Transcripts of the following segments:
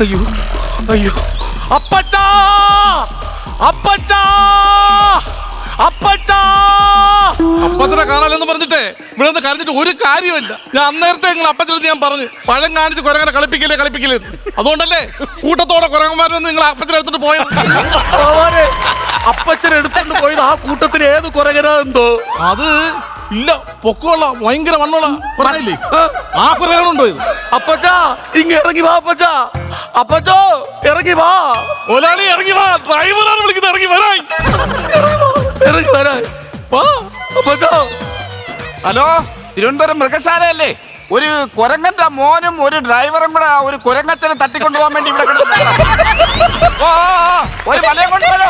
അയ്യോ അയ്യോ. അപ്പച്ചാ! അപ്പച്ചാ! അപ്പച്ചാ! അപ്പച്ചനെ കാണാനെന്ന് പറഞ്ഞിട്ടേ ഇവിടെ നിന്ന് കരഞ്ഞിട്ട് ഒരു കാര്യമില്ല ഞാൻ അന്നേരത്തെ നിങ്ങൾ അപ്പച്ചനടുത്ത് ഞാൻ പറഞ്ഞു പഴം കാണിച്ച് കുരങ്ങനെ കളിപ്പിക്കില്ലേ കളിപ്പിക്കില്ലേ അതുകൊണ്ടല്ലേ കൂട്ടത്തോടെ കുരങ്ങന്മാരൊന്ന് നിങ്ങൾ അപ്പച്ചനെ എടുത്തിട്ട് പോയത്? എടുത്തോണ്ട് പോയത് ആ കൂട്ടത്തിന് ഏത് കുരങ്ങനാ എന്തോ? അത് ഇല്ല പൊക്കമുള്ള ഭയങ്കര മണ്ണുള്ള പറയില്ലേ ആ, കുരങ്ങനുണ്ടോ ഇത്? അപ്പച്ചാ ഇങ്ങ ഇറങ്ങി വാ അപ്പച്ചാ. അപ്പച്ചോ ഇറങ്ങി വാ. ഒലാളി ഇറങ്ങി വാ. ഡ്രൈവറാണ് വിളിക്കുന്നത് ഇറങ്ങി വരാൻ. ഇറങ്ങി വരാൻ. വാ. അപ്പച്ചോ. ഹലോ തിരുവനന്തപുരം മൃഗശാലയല്ലേ? ഒരു കുരങ്ങന്റെ മോനും ഒരു ഡ്രൈവറും കൂടെ ഒരു കുരങ്ങച്ചനെ തട്ടിക്കൊണ്ടുപോകാൻ വേണ്ടി ഇവിടെ കിടന്നു ഓ, ഒരു വലയം കൊണ്ടുവരോ?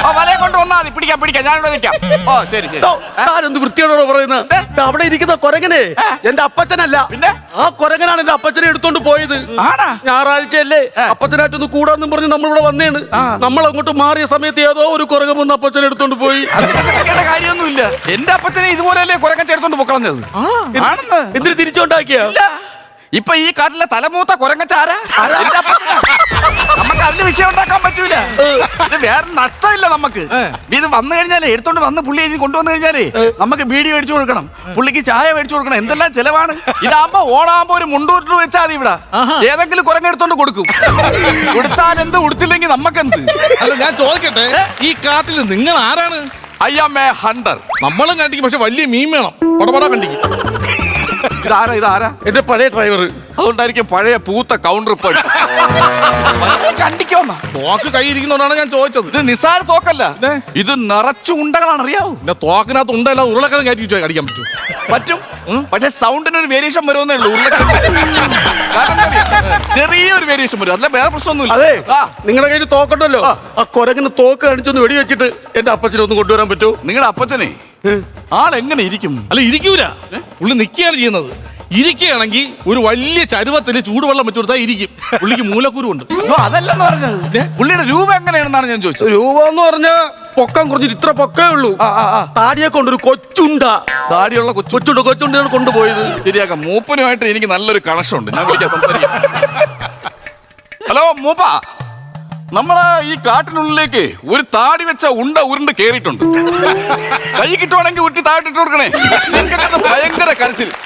ഓ വലയം മതി. പിടിക്കാം പിടിക്കാം. ഞാനിവിടെ നിൽക്കാം. ഓ ശരി ശരി. താനെന്ത് വൃത്തിയോടോ പറയുന്നത്. അവിടെ ഇരിക്കുന്ന കൊരങ്ങനെ? എന്റെ അപ്പച്ചനല്ല. പിന്നെ? ആ കൊരങ്ങനാണ് എന്റെ അപ്പച്ചനെ എടുത്തോണ്ട് പോയത്. ഞായറാഴ്ചയല്ലേ. അപ്പച്ചനായിട്ടൊന്ന് കൂടാന്നും പറഞ്ഞ് നമ്മളിവിടെ വന്നേണ്. നമ്മൾ അങ്ങോട്ട് മാറിയ സമയത്ത് ഏതോ ഒരു കുരങ്ങൻ വന്ന് അപ്പച്ചനെ എടുത്തോണ്ട് പോയി. കാര്യമൊന്നുമില്ല. എന്റെ അപ്പച്ചനെ ഇതുപോലെയല്ലേ കുരങ്ങച്ച എടുത്തോണ്ട് പൊക്കളഞ്ഞത്? എന്തിന് തിരിച്ചോണ്ടാക്കിയ? ഇപ്പൊ ഈ കാട്ടിലെ തലമൂത്ത കുരങ്ങച്ചാരാ? നമുക്ക് അതിന് വിഷയം ഉണ്ടാക്കാൻ പറ്റൂല. ഇത് വേറെ നഷ്ടമില്ല നമുക്ക്. ഇത് വന്നു കഴിഞ്ഞാലേ എടുത്തോണ്ട് വന്ന് പുള്ളി ഇതിന് കൊണ്ടുവന്നു കഴിഞ്ഞാലേ നമുക്ക് വീഡിയോ മേടിച്ചു കൊടുക്കണം. പുള്ളിക്ക് ചായ മേടിച്ചു കൊടുക്കണം. എന്തെല്ലാം ചെലവാണ്? ഇതാകുമ്പോ ഓണാകുമ്പോ ഒരു മുണ്ടൂരിൽ വെച്ചാൽ മതി ഇവിടെ. ഏതെങ്കിലും കുരങ്ങ എടുത്തോണ്ട് കൊടുക്കും. കൊടുത്താൽ എന്ത്? കൊടുത്തില്ലെങ്കിൽ നമുക്കെന്ത്? അല്ല ഞാൻ ചോദിക്കട്ടെ ഈ കാട്ടിൽ നിങ്ങൾ ആരാണ്? ഐ ആം എ ഹണ്ടർ നമ്മളും കണ്ടിക്കും പക്ഷെ വലിയ മീൻ വേണം. പടപട കണ്ടിക്കും ഇതാരാ ഇതാരാ? എന്റെ പഴയ ഡ്രൈവർ അതുകൊണ്ടായിരിക്കും പഴയ പൂത്ത കൗണ്ടർ ഇപ്പോൾ കണ്ടിക്കോന്നാ തോക്ക് കൈയിരിക്കുന്നോണ്ടാണ് ഞാൻ ചോദിച്ചത്. ഇത് നിസാര തോക്കല്ല? ഇത് നിറച്ചു ഉണ്ടകളാണ് അറിയാവോ എന്റെ തോക്കിനകത്ത് ഉണ്ടല്ല ഉരുളക്കിഴങ്ങ് കയറ്റി വെച്ചാൽ കടിക്കാൻ പറ്റും. പറ്റും പക്ഷെ സൗണ്ടിന് ഒരു വേരിയേഷൻ വരുമെന്നേ ഉള്ളൂ. ഉരുളക്കിഴങ്ങ്. കാരണം എന്താ അറിയോ? ചെറിയൊരു വേരിയേഷൻ വരും. അല്ല വേറെ പ്രശ്നമൊന്നുമില്ല. അതെ ആ, നിങ്ങളുടെ കയ്യിൽ തോക്കുണ്ടല്ലോ. ആ. കൊരങ്ങിന് തോക്ക് കാണിച്ചൊന്ന് വെടിവെച്ചിട്ട് എന്റെ അപ്പച്ചനെ ഒന്ന് കൊണ്ടുവരാൻ പറ്റൂ നിങ്ങളുടെ അപ്പച്ചനെ ആളെങ്ങനെ ഇരിക്കും? അല്ല ഇരിക്കൂല. പുള്ളി നിൽക്കുകയാണ് ചെയ്യുന്നത്. ഇരിക്കുകയാണെങ്കിൽ ഒരു വലിയ ചരുവത്തിൽ ചൂടുവെള്ളം വെച്ചു കൊടുത്താൽ ഇരിക്കും. പുള്ളിക്ക് മൂലക്കുരു ഉണ്ട് അയ്യോ, അതല്ലെന്ന് പറഞ്ഞത്. പുള്ളിയുടെ രൂപ എങ്ങനെയാണെന്നാണ് ഞാൻ ചോദിച്ചത്. രൂപ എന്ന് പറഞ്ഞ പൊക്കം കുറഞ്ഞിട്ട് ഇത്ര പൊക്കേ ഉള്ളൂ. ആ, ആ, ആ. താടിയെ കൊണ്ടൊരു കൊച്ചുണ്ട. താടിയുള്ള കൊച്ചു. കൊച്ചുണ്ട് കൊച്ചുണ്ടാണ് കൊണ്ടുപോയത്. ശരിയാക്കാം. മൂപ്പനുമായിട്ട് എനിക്ക് നല്ലൊരു കണക്ഷൻ ഉണ്ട്. ഞാൻ വിളിക്കാം സംസാരിക്കാം. ഹലോ മൂപ്പ. നമ്മൾ ഈ കാട്ടിനുള്ളിലേക്ക് ഒരു താടി വെച്ച ഉണ്ട ഉരുണ്ട് കേറിയിട്ടുണ്ട്. കൈ കിട്ടുവാണെങ്കിൽ ഉറ്റി ഇട്ട് കൊടുക്കണേ.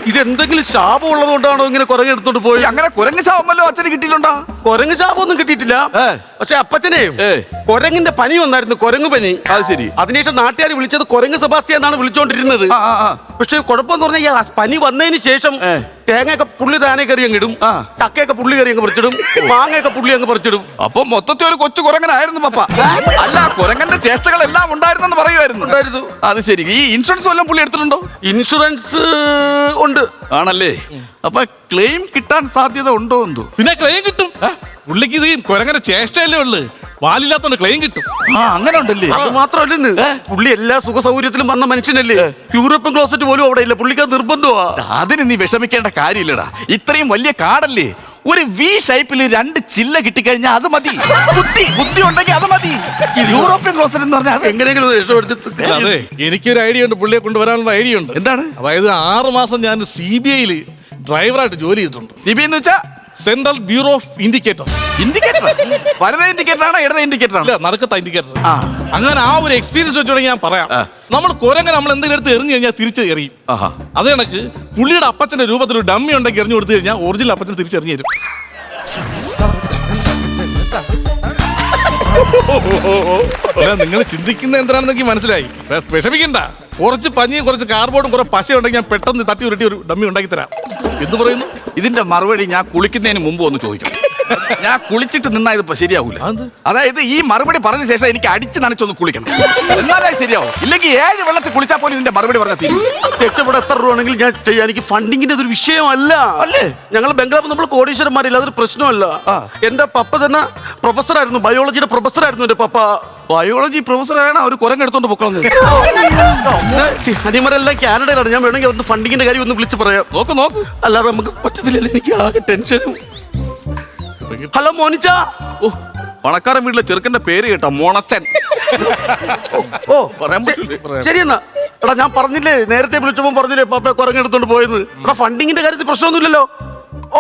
കരച്ചിൽ ഇതെന്തെങ്കിലും ശാപം ഉള്ളതുകൊണ്ടാണോ ഇങ്ങനെ കുരങ്ങ് എടുത്തോണ്ട് പോയി? അങ്ങനെ കുരങ്ങ് ശാപമല്ലോ അച്ഛന് കിട്ടിയിട്ടുണ്ടോ? കുരങ്ങ് ശാപമൊന്നും കിട്ടിയിട്ടില്ല. പക്ഷെ അപ്പച്ചനെ. കുരങ്ങിന്റെ പനി വന്നായിരുന്നു കുരങ്ങ് പനി. അത് ശരി. അതിനുശേഷം നാട്ടുകാർ വിളിച്ചത് കുരങ്ങ് സെബാസ്റ്റ്യ എന്നാണ് വിളിച്ചോണ്ടിരുന്നത്. പക്ഷെ കുഴപ്പമെന്ന് പറഞ്ഞാൽ പനി വന്നതിന് ശേഷം തേങ്ങയൊക്കെ പുള്ളി താനെ കറി അങ്ങ് ഇടും. ചക്കയൊക്കെ പുള്ളി കറി അങ്ങ് പറിച്ചിടും. മാങ്ങയൊക്കെ പുള്ളി അങ്ങ് പറിച്ചിടും. അപ്പൊ മൊത്തത്തിൽ ഒരു കൊച്ചു കുരങ്ങനായിരുന്നു പപ്പ. അല്ല കുരങ്ങന്റെ ചേഷ്ടകൾ എല്ലാം ഉണ്ടായിരുന്നെന്ന് പറയുമായിരുന്നു. ഉണ്ടായിരുന്നു. അത് ശരി. ഈ ഇൻഷുറൻസ് വല്ലതും പുള്ളി എടുത്തിട്ടുണ്ടോ? ഇൻഷുറൻസ് ഉണ്ട്. ആണല്ലേ? അപ്പൊ ക്ലെയിം കിട്ടാൻ സാധ്യത ഉണ്ടോ എന്തോ? പിന്നെ ക്ലെയിം കിട്ടും. പുള്ളിക്ക് ഇത് കുരങ്ങനെ ചേഷ്ടയല്ലേ ഉള്ളു. വാലില്ലാത്തോണ്ട് ക്ലെയിം കിട്ടും. ആ അങ്ങനെ ഉണ്ടല്ലേ? അത് മാത്രമല്ലെന്ന് പുള്ളി എല്ലാ സുഖ സൗകര്യത്തിലും വന്ന മനുഷ്യനല്ലേ? യൂറോപ്യൻ ക്ലോസറ്റ് പോലും അവിടെ ഇല്ല. പുള്ളിക്ക് നിർബന്ധമാ. അതിന് നീ വിഷമിക്കേണ്ട കാര്യമില്ലടാ. ഇത്രയും വലിയ കാടല്ലേ? ഒരു വി ഷൈപ്പിൽ രണ്ട് ചില്ല കിട്ടിക്കഴിഞ്ഞാൽ അത് മതി. ബുദ്ധി ബുദ്ധി ഉണ്ടെങ്കിൽ അത് മതി. ഈ യൂറോപ്യൻ ക്ലോസറ്റ് എന്ന് പറഞ്ഞാൽ അത്. എങ്ങനെയെങ്കിലും രക്ഷപ്പെടുത്തി അതെ എനിക്കൊരു ഐഡിയ ഉണ്ട്. പുള്ളിയെ കൊണ്ടുവരാനുള്ള ഐഡിയ ഉണ്ട്. എന്താണ്? അതായത് ആറ് മാസം ഞാൻ സി ബി ഐയിൽ ഡ്രൈവറായിട്ട് ജോലി ചെയ്തിട്ടുണ്ട്. സി ബി എന്ന് വെച്ചാ central bureau of indicator indicator വലത് ഇൻഡിക്കേറ്റർ ആണോ ഇടത് ഇൻഡിക്കേറ്റർ അല്ല നടക്കത്ത നടുക്കത്ത ഇൻഡിക്കേറ്റർ ആ. അങ്ങനെ ആ ഒരു എക്സ്പീരിയൻസ് വെച്ചോണെങ്കിൽ ഞാൻ പറയാം. ആ. നമ്മൾ കുരങ്ങനെ നമ്മൾ എന്തെങ്കിലും എടുത്ത് എറിഞ്ഞു കഴിഞ്ഞാൽ തിരിച്ച് എറിയും ആഹാ. അത് കണക്ക് പുള്ളിയുടെ അപ്പച്ചന്റെ രൂപത്തിൽ ഒരു ഡമ്മി ഉണ്ടെങ്കിൽ എറിഞ്ഞു കൊടുത്തു കഴിഞ്ഞാൽ ഒറിജിനൽ അപ്പച്ചൻ തിരിച്ചെറിഞ്ഞു തരും. നിങ്ങൾ ചിന്തിക്കുന്ന എന്താണെന്നെങ്കിൽ മനസ്സിലായി. വെ- വിഷമിക്കണ്ട. കുറച്ച് പഞ്ഞിയും കുറച്ച് കാർബോർഡും കുറെ പശ ഉണ്ടെങ്കിൽ ഞാൻ പെട്ടെന്ന് തട്ടി ഉരുട്ടി ഒരു ഡമ്മി ഉണ്ടാക്കി തരാം. എന്ന് പറയുന്നു? ഇതിന്റെ മറുപടി ഞാൻ കുളിക്കുന്നതിന് മുമ്പ് ഒന്ന് ചോദിക്കണം. ഞാൻ കുളിച്ചിട്ട് നിന്നാ ഇത് ശരിയാവൂല. അതായത് ഈ മറുപടി പറഞ്ഞ ശേഷം എനിക്ക് അടിച്ച് നനച്ചൊന്ന് കുളിക്കണം. എന്നാലേ ശരിയാവും. ഇല്ലെങ്കിൽ ഏഴ് വെള്ളത്തിൽ കുളിച്ചാൽ പോലും ഇതിന്റെ മറുപടി പറഞ്ഞാൽ തീരും. രക്ഷപ്പെടാൻ എത്ര രൂപ ആണെങ്കിൽ ഞാൻ ചെയ്യാം. എനിക്ക് ഫണ്ടിങ്ങിന്റെ ഒരു വിഷയമല്ല. അല്ലേ? ഞങ്ങൾ ബംഗ്ലാവ് നമ്മൾ കോടീശ്വരന്മാരില്ല. അതൊരു പ്രശ്നമല്ല. എന്റെ പപ്പ തന്നെ പ്രൊഫസറായിരുന്നു. ബയോളജിയുടെ പ്രൊഫസറായിരുന്നു എന്റെ പപ്പ. ബയോളജി പ്രൊഫസറാണ് അവർ കുരങ്ങെടുത്തോണ്ട് പൊക്കളഞ്ഞത്. അനിമരെല്ലാം കാനഡയിലാണ്. ഞാൻ വേണമെങ്കിൽ അവർക്ക് ഫണ്ടിങ്ങിന്റെ കാര്യം ഒന്ന് വിളിച്ച് പറയാം. നോക്ക് നോക്ക്. അല്ലാതെ നമുക്ക് പറ്റത്തില്ലല്ലോ. എനിക്ക് ആകെ ടെൻഷനും ഹലോ മോനിച്ച. ഓ പണക്കാരൻ വീട്ടിലെ ചെറുക്കന്റെ പേര് കേട്ടോ മോണച്ചൻ. ഓ പറയാൻ പറ്റില്ല ശരി എടാ ഞാൻ പറഞ്ഞില്ലേ നേരത്തെ വിളിച്ചപ്പോ പറഞ്ഞില്ലേ പാപ്പ കുരങ്ങെടുത്തോണ്ട് പോയെന്ന്. എടാ ഫണ്ടിങ്ങിന്റെ കാര്യത്തിൽ പ്രശ്നമൊന്നുമില്ലല്ലോ.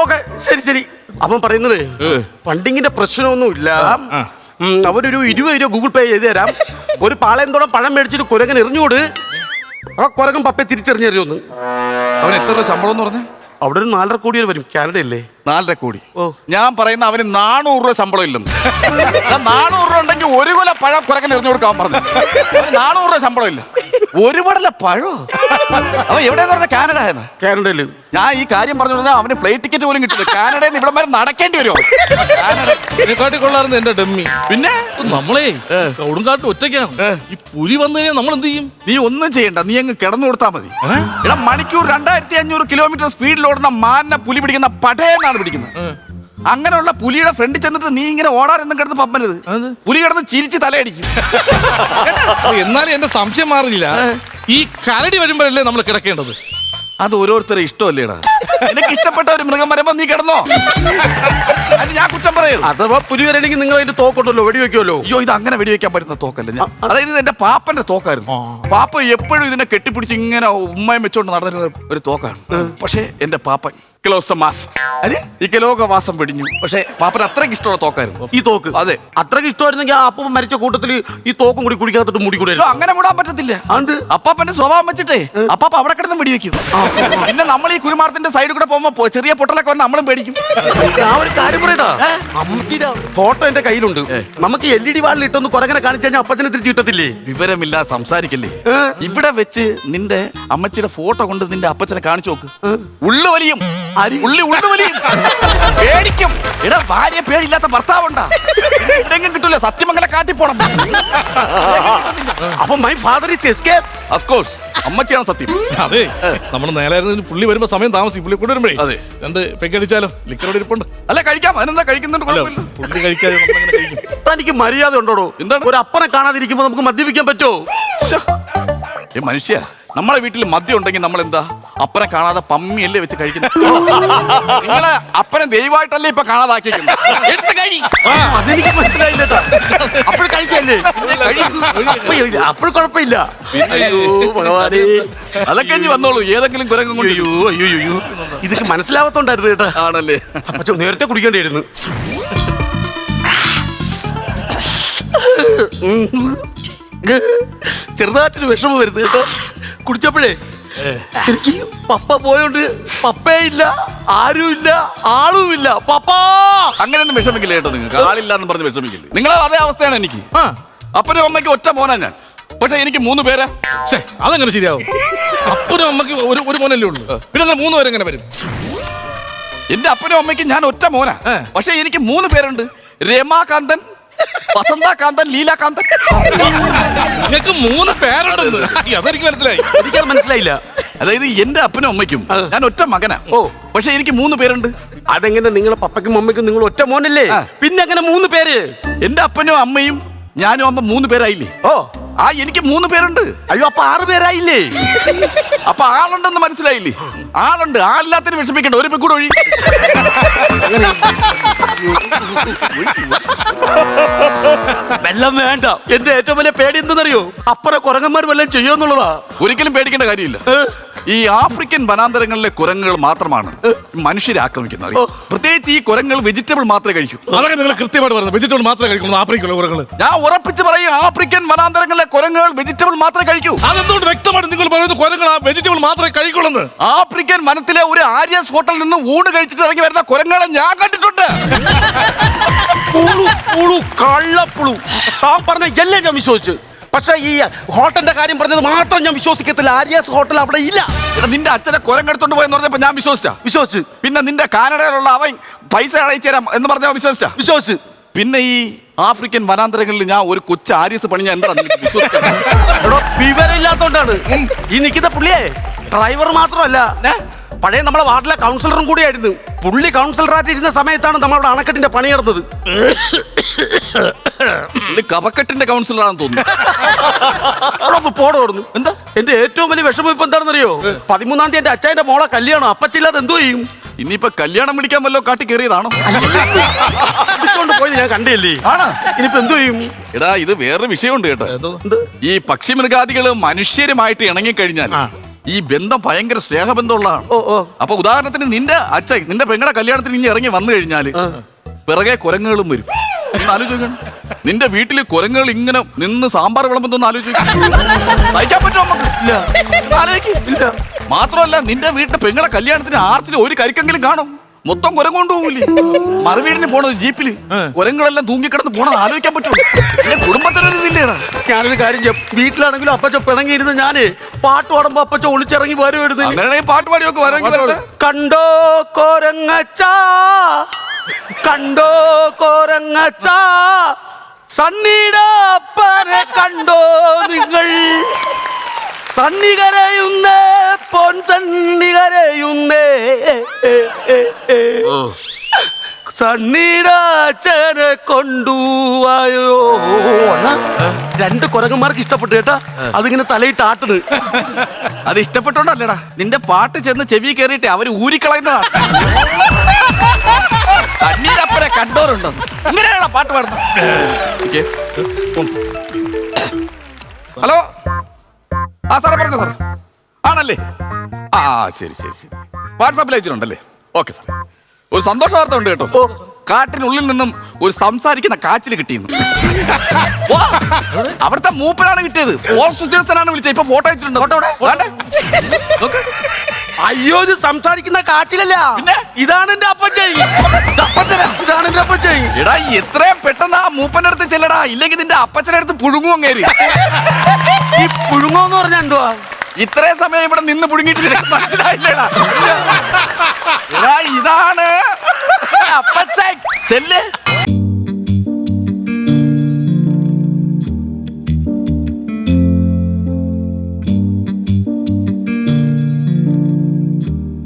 ഓക്കെ ശരി ശരി. അപ്പൊ പറയുന്നത് ഫണ്ടിങ്ങിന്റെ പ്രശ്നമൊന്നും ഇല്ല അവരൊരു ഇരുപത് രൂപ ഗൂഗിൾ പേ ചെയ്ത് തരാം. ഒരു പാളയന്തോളം പഴം മേടിച്ചിട്ട് കുരങ്ങൻ എറിഞ്ഞുകൂട് ആ കുരങ്ങൻ പപ്പയെ തിരിച്ചെറിഞ്ഞെറിയൊന്ന് അവൻ എത്ര ശമ്പളം എന്ന് പറഞ്ഞ? അവിടെ ഒരു നാലര കോടി വരെ വരും. കാനഡയല്ലേ നാലര കോടി. ഓ. ഞാൻ പറയുന്ന അവന് നാനൂറ് രൂപ ശമ്പളം ഇല്ലെന്ന്. നാനൂറ് രൂപ ഉണ്ടെങ്കിൽ ഒരു കൊല പഴം കുറയ്ക്കാൻ എറിഞ്ഞു കൊടുക്കാൻ പറഞ്ഞു. നാനൂറ് രൂപ ശമ്പളം ഇല്ല. ഒരു പടല പഴോ? അവൻ എവിടെയെന്ന് പറഞ്ഞ കാനഡ എന്ന് കാനഡയിൽ. ഞാൻ ഈ കാര്യം പറഞ്ഞു കൊടുത്താൽ അവന് ഫ്ലൈറ്റ് ടിക്കറ്റ് പോലും കിട്ടില്ല. കാനഡയിൽ നിന്ന് ഇവിടെ വരെ നടക്കേണ്ടി വരുമോ? കാനഡ എന്റെ ഡമ്മി. പിന്നെ? നമ്മളേ കൊടുങ്കാട്ട് ഒറ്റയ്ക്കാണ്. ഈ പുലി വന്നു കഴിഞ്ഞാൽ നമ്മൾ എന്ത് ചെയ്യും? നീ ഒന്നും ചെയ്യണ്ട. നീ അങ്ങ് കിടന്നു കൊടുത്താൽ മതി. ഇവിടെ മണിക്കൂർ രണ്ടായിരത്തി അഞ്ഞൂറ് കിലോമീറ്റർ സ്പീഡിൽ ഓടുന്ന മാനിനെ പുലി പിടിക്കുന്ന പടയെന്നാണ് പിടിക്കുന്നത് അങ്ങനെയുള്ള പുലിയുടെ ഫ്രണ്ടിൽ ചെന്നിട്ട് നീ ഇങ്ങനെ ഓടാനൊന്നും കിടന്ന് പമ്പരുത് പുലി കിടന്ന് ചിരിച്ച് തലയടിക്കും. എന്നാലും എന്റെ സംശയം മാറില്ല. ഈ കരടി വരുമ്പോഴല്ലേ നമ്മൾ കിടക്കേണ്ടത്? അത് ഓരോരുത്തരെ ഇഷ്ടമല്ലേടാ? നിനക്ക് ഇഷ്ടപ്പെട്ട ഒരു മൃഗം വരുമ്പോ നീ കിടന്നോ? അത് ഞാൻ കുറ്റം പറയൂ അഥവാ പുലി വരണെങ്കിൽ നിങ്ങൾ അതിന്റെ തോക്കുണ്ടല്ലോ വെടിവെക്കുമല്ലോ. അയ്യോ ഇത് അങ്ങനെ വെടിവെക്കാൻ പറ്റുന്ന തോക്കല്ല ഞാൻ. അതായത് ഇത് എന്റെ പാപ്പന്റെ തോക്കായിരുന്നു. പാപ്പ എപ്പോഴും ഇതിനെ കെട്ടിപ്പിടിച്ച് ഇങ്ങനെ ഉമ്മയും വെച്ചോണ്ട് നടന്നിരുന്ന ഒരു തോക്കാണ്. പക്ഷേ എന്റെ പാപ്പൻ ഈ കിലോകവാസം പിടിഞ്ഞു പക്ഷേ പാപ്പന് അത്രയ്ക്ക് ഇഷ്ടമുള്ള തോക്കായിരുന്നു. ഈ തോക്ക്? അതെ. അത്രയ്ക്ക് ഇഷ്ടമായിരുന്നെങ്കിൽ ആ അപ്പം മരിച്ച കൂട്ടത്തിൽ ഈ തോക്കും കൂടി കുടിക്കാത്തിട്ട് മുടി കൂടെ അങ്ങനെ മുടാൻ പറ്റത്തില്ല. അത് അപ്പാപ്പന്റെ സ്വഭാവം വെച്ചിട്ടേ. അപ്പാപ്പ അവിടെ കിടന്ന് വെടിവെക്കും പിന്നെ നമ്മൾ ഈ കുരുമാർത്തിന്റെ സൈഡിൽ കൂടെ പോകുമ്പോ ചെറിയ പൊട്ടലൊക്കെ വന്ന് നമ്മളും പേടിക്കും. ആ ഒരു കാര്യം പറയട്ടാ അമ്മച്ചിയുടെ ഫോട്ടോ എന്റെ കയ്യിലുണ്ട്. നമുക്ക് എൽ ഇ ഡി വാളിൽ ഇട്ടൊന്ന് കുരങ്ങനെ കാണിച്ചു കഴിഞ്ഞാൽ അപ്പച്ചനെ തിരിച്ചു കിട്ടത്തില്ലേ? വിവരമില്ല സംസാരിക്കല്ലേ? ഇവിടെ വെച്ച് നിന്റെ അമ്മച്ചിയുടെ ഫോട്ടോ കൊണ്ട് നിന്റെ അപ്പച്ചനെ കാണിച്ചു നോക്ക്. ഉള്ളു വലിയും? ഉള്ളി ഉള്ളു വലിയും. പേടിക്കും. എടാ ഭാര്യ പേടിയില്ലാത്ത ഭർത്താവുണ്ടാ. പിന്നെ എവിടെയെങ്കിലും കിട്ടൂല സത്യമംഗല കാട്ടി പോണം. അപ്പൊ my father is escape of course അമ്മച്ചിയാണ് സത്യം. അതെ നമ്മൾ നേരായിരുന്നു പുള്ളി വരുമ്പോ സമയം താമസിക്കും. പുള്ളി കൂടെ വരുമ്പോഴേ അതെ. രണ്ട് പെക്കടിച്ചാലോ ലിക്കറോട് ഇരിപ്പുണ്ട്. അല്ല കഴിക്കാം. അതിനെന്താ കഴിക്കുന്നുണ്ട്? പുള്ളി കഴിക്കാതെ തനിക്ക് മര്യാദ ഉണ്ടോടോ? എന്താണ്? ഒരു അപ്പനെ കാണാതിരിക്കുമ്പോ നമുക്ക് മദ്യപിക്കാൻ പറ്റുമോ? മനുഷ്യ നമ്മളെ വീട്ടിൽ മദ്യം ഉണ്ടെങ്കിൽ നമ്മൾ എന്താ അപ്പനെ കാണാതെ പമ്മിയല്ലേ വെച്ച് കഴിക്കുന്നത്? നിങ്ങളെ അപ്പനെ ദൈവമായിട്ടല്ലേ ഇപ്പൊ കാണാതാക്കിയിരിക്കുന്നത്? എടുത്ത് കഴി അതെനിക്ക് മനസ്സിലായില്ല അപ്പോൾ കഴിക്കല്ലേ? അപ്പോൾ കുഴപ്പമില്ല. അയ്യോ ഭഗവാനേ. അതൊക്കെ ഇനി വന്നോളൂ. ഏതെങ്കിലും കുരങ്ങും കൊണ്ട് അയ്യോ അയ്യോ അയ്യോ. ഇതൊക്കെ മനസ്സിലാവത്തോണ്ടായിരുന്നു കേട്ടോ. ആണല്ലേ. അപ്പച്ചോ നേരത്തെ കുടിക്കേണ്ടിയിരുന്നു ചെറുതായിട്ടൊരു വിഷമം വരുന്നു കേട്ടോ. കുടിച്ചപ്പോഴേ എനിക്ക് പപ്പ പോയോണ്ട് പപ്പേ ഇല്ല ആരുമില്ല ആളുമില്ല പപ്പാ! അങ്ങനെയൊന്നും വിഷമിക്കില്ല കേട്ടോ നിങ്ങൾക്ക്. ആളില്ലാന്ന് പറഞ്ഞ് വിഷമിക്കില്ല. നിങ്ങൾ അതേ അവസ്ഥയാണ് എനിക്ക്. ആ. അപ്പനും അമ്മയ്ക്ക് ഒറ്റ മോനാ ഞാൻ. പക്ഷെ എനിക്ക് മൂന്ന് പേരാ. ഛേ, അതെങ്ങനെ ശരിയാവും. അപ്പനും അമ്മയ്ക്ക് ഒരു ഒരു മോനല്ലേ ഉള്ളൂ. പിന്നെ മൂന്ന് പേരെങ്ങനെ വരും? എന്റെ അപ്പനും അമ്മയ്ക്കും ഞാൻ ഒറ്റ മോനാ. ഏ. പക്ഷെ എനിക്ക് മൂന്ന് പേരുണ്ട്. രമാകാന്തൻ വസന്താകാന്തൻ ലീലാകാന്തൻ. നിങ്ങൾക്ക് മൂന്ന് പേരുണ്ടെന്ന്. അതെനിക്ക് മനസ്സിലായി. എനിക്കത് മനസ്സിലായില്ല. അതായത് എന്റെ അപ്പനും അമ്മയ്ക്കും. ഞാൻ ഒറ്റ മകനാ. ഓ. പക്ഷെ എനിക്ക് മൂന്ന് പേരുണ്ട്. അതെങ്ങനെ നിങ്ങളെ പപ്പയ്ക്കും അമ്മയ്ക്കും നിങ്ങൾ ഒറ്റ മോനല്ലേ. പിന്നെ അങ്ങനെ മൂന്ന് പേര്? എന്റെ അപ്പനും അമ്മയും ഞാനും അമ്മ മൂന്ന് പേരായില്ലേ? ഓ. ആ എനിക്ക് മൂന്ന് പേരുണ്ട്. അയ്യോ അപ്പൊ ആറ് പേരായില്ലേ? അപ്പൊ ആളുണ്ടെന്ന് മനസ്സിലായില്ലേ? ആളുണ്ട്. ആളില്ലാത്തതിന് വിഷമിക്കണ്ട. ഒരു പെക്കൂടെ ഒഴി. വെള്ളം വേണ്ട. എന്റെ ഏറ്റവും വലിയ പേടി എന്തെന്നറിയോ? അപ്പുറം കുരങ്ങന്മാർ വല്ലതും ചെയ്യുമെന്നുള്ളതാ ഒരിക്കലും പേടിക്കേണ്ട കാര്യമില്ല? ഈ ആഫ്രിക്കൻ വനാന്തരങ്ങളിലെ കുരങ്ങുകൾ മാത്രമാണ് മനുഷ്യരെ ആക്രമിക്കുന്നത്. അറിയോ? പ്രത്യേകിച്ച് ഈ കുരങ്ങുകൾ വെജിറ്റബിൾ മാത്രമേ കഴിക്കൂ. അതൊക്കെ നിങ്ങൾ കൃത്യമായിട്ട് പറയുന്നത് വെജിറ്റബിൾ മാത്രമേ കഴിക്കുള്ളൂ ആഫ്രിക്കയിലെ കുരങ്ങൾ. ഞാൻ ഉറപ്പിച്ച് പറയും ആഫ്രിക്കൻ വനാന്തരങ്ങളിലെ കുരങ്ങുകൾ വെജിറ്റബിൾ മാത്രമേ കഴിക്കൂ. അതെന്തുകൊണ്ട് വ്യക്തമായിട്ട് നിങ്ങൾ പറയുന്നത് കുരങ്ങൾ വെജിറ്റബിൾ മാത്രമേ കഴിക്കുള്ളൂ ആഫ്രിക്കൻ വനത്തിലെ ഒരു ആര്യസ് ഹോട്ടലിൽ നിന്ന് ഊണ് കഴിച്ചിട്ട് ഇറങ്ങി വരുന്ന കുരങ്ങുകളെ ഞാൻ കണ്ടിട്ടുണ്ട്. പുളു പുളു കള്ളപ്പുളു. താൻ പറഞ്ഞ എല്ലാം ഞാൻ വിശ്വസിച്ചു. പക്ഷെ ഈ ഹോട്ടലിന്റെ കാര്യം പറഞ്ഞത് മാത്രം ഞാൻ വിശ്വസിക്കത്തില്ല. ആര്യാസ് ഹോട്ടൽ അവിടെ ഇല്ല. എടാ, നിന്റെ അച്ഛനെ കുരങ്ങെടുത്തോണ്ട് പോയെന്ന് പറഞ്ഞപ്പോ ഞാൻ വിശ്വസിച്ച? വിശ്വസിച്ച്. പിന്നെ നിന്റെ കാനഡയിലുള്ള അവൻ പൈസ അയച്ചു തരാം എന്ന് പറഞ്ഞ വിശ്വസിച്ച? വിശ്വസിച്ച്. പിന്നെ ഈ ആഫ്രിക്കൻ വനാന്തരങ്ങളിൽ ഞാൻ ഒരു കൊച്ചു ആര്യസ് ഞാൻ എന്താ നിനക്ക് വിശ്വസിക്കാൻ? എടോ വിവരമില്ലാത്തോണ്ടാണ്. ഈ നിൽക്കുന്ന പുള്ളിയെ ഡ്രൈവർ മാത്രമല്ല? പഴയ നമ്മളെ വാർഡിലെ കൗൺസിലറും കൂടിയായിരുന്നു. പുള്ളി കൗൺസിലറായിട്ട് ഇരുന്ന സമയത്താണ് നമ്മളവിടെ അണക്കെട്ടിന്റെ പണി നടന്നത്. പുള്ളി കപക്കെട്ടിന്റെ കൗൺസിലറാണെന്ന് തോന്നുന്നു. അവിടെ ഒന്ന് എന്താ? എന്റെ ഏറ്റവും വലിയ വിഷമം ഇപ്പൊ എന്താണെന്നറിയോ? പതിമൂന്നാം തീയതി എന്റെ അച്ഛന്റെ മോളെ കല്യാണം. അപ്പച്ചില്ലാതെ എന്തോ ചെയ്യും? ഇനിയിപ്പോ കല്യാണം വിളിക്കാൻ വല്ലോ കാട്ടി കയറിയതാണോ പോയത് ഞാൻ കണ്ടില്ലേ? ആണ്? ഇനിയിപ്പോ എന്തോ ചെയ്യും? എടാ ഇത് വേറൊരു വിഷയമുണ്ട് കേട്ടോ. ഈ പക്ഷിമൃഗാദികൾ മനുഷ്യരുമായിട്ട് ഇണങ്ങിക്കഴിഞ്ഞാൽ. ഈ ബന്ധം ഭയങ്കര സ്നേഹബന്ധമുള്ളതാണ്. ഓ ഓ. അപ്പൊ ഉദാഹരണത്തിന് നിന്റെ അച്ഛൻ നിന്റെ പെങ്ങളുടെ കല്യാണത്തിന് ഇനി ഇറങ്ങി വന്നു കഴിഞ്ഞാൽ പിറകെ കുരങ്ങുകളും വരും. ഒന്ന് ആലോചിക്കണം നിന്റെ വീട്ടിൽ കുരങ്ങുകൾ ഇങ്ങനെ നിന്ന് സാമ്പാർ വിളമ്പെന്ന് ആലോചിക്കും സഹിക്കാൻ പറ്റുമോ നമുക്ക്? ആലോചിക്ക്. മാത്രമല്ല നിന്റെ വീട്ടിലെ പെങ്ങളെ കല്യാണത്തിന് ആർത്തിന് ഒരു കരിക്കെങ്കിലും കാണും. മൊത്തം കുരങ്ങ് കൊണ്ടുപോകൂലേ? മറുവീടിന് പോണത് ജീപ്പിൽ. കുരങ്ങളെല്ലാം തൂങ്ങിക്കിടന്ന് പോണത് ആലോചിക്കാൻ പറ്റുള്ളൂ. പിന്നെ കുടുംബത്തിനൊരു ഇതില്ലേടാ. ഞാനൊരു കാര്യം ചെയ്യാം. വീട്ടിലാണെങ്കിലും അപ്പച്ച പിണങ്ങിയിരുന്ന് ഞാൻ പാട്ട് പാടുമ്പോ അപ്പച്ച ഒളിച്ചിറങ്ങി വരുമായിരുന്നു. അങ്ങനെ പാട്ട് പാടിയൊക്കെ വരാമെങ്കിൽ വരട്ടെ കണ്ടോ കോരങ്ങച്ച? കണ്ടോ കോരങ്ങച്ച? സണ്ണിയുടെ അപ്പനെ കണ്ടോ നിങ്ങൾ? സണ്ണി കരയുന്നേ പൊൻ സണ്ണി കരയുന്നേ കൊണ്ടുവായോ രണ്ട് കുരങ്ങന്മാർക്ക് ഇഷ്ടപ്പെട്ടു കേട്ടാ. അതിങ്ങനെ തലയിട്ട് ആട്ടണ് അത് ഇഷ്ടപ്പെട്ടോണ്ടല്ലേടാ. നിന്റെ പാട്ട് ചെന്ന് ചെവി കയറിയിട്ട് അവർ ഊരിക്കളയുന്നതാ. തണ്ണീരപ്പനെ കണ്ടോരുണ്ടോ ഇങ്ങനെയാണോ പാട്ട് പാടുന്നത്? ഹലോ? ആ സാറേ പറഞ്ഞോ സാറേ. ആണല്ലേ? ആ ശരി ശരി ശരി. വാട്സാപ്പിൽ അയച്ചിട്ടുണ്ടല്ലേ? ഓക്കെ സാർ ഒരു സന്തോഷ വാർത്ത ഉണ്ട് കേട്ടോ. കാട്ടിനുള്ളിൽ നിന്നും ഒരു സംസാരിക്കുന്ന കാച്ചിൽ കിട്ടിയിരുന്നു. അവിടുത്തെ മൂപ്പനാണ് കിട്ടിയത്. പോസ്റ്റ് ഉദ്യോഗസ്ഥനാണ് വിളിച്ചത്. ഇപ്പൊ ഫോട്ടോ അയച്ചിട്ടുണ്ട് അയ്യോ ഇത് സംസാരിക്കുന്ന കാച്ചിലല്ല. പിന്നെ? ഇതാണ് എന്റെ അപ്പച്ചൻ. ഇതാണ് എന്റെ അപ്പച്ചൻ. എടാ എത്രയും പെട്ടെന്ന് ആ മൂപ്പന്റെ അടുത്ത് ചെല്ലടാ. ഇല്ലെങ്കിൽ നിന്റെ അപ്പച്ചന്റെ അടുത്ത് പുഴുങ്ങും കയറി ഈ പുഴുങ്ങോന്ന് പറഞ്ഞ എന്തുവാ? ഇത്രയും സമയം ഇവിടെ നിന്ന് പുഴുങ്ങിയിട്ട് നിനക്ക് മനസ്സിലായില്ലേടാ? ഇതാണ് അപ്പച്ചൻ. ചെല്ല്.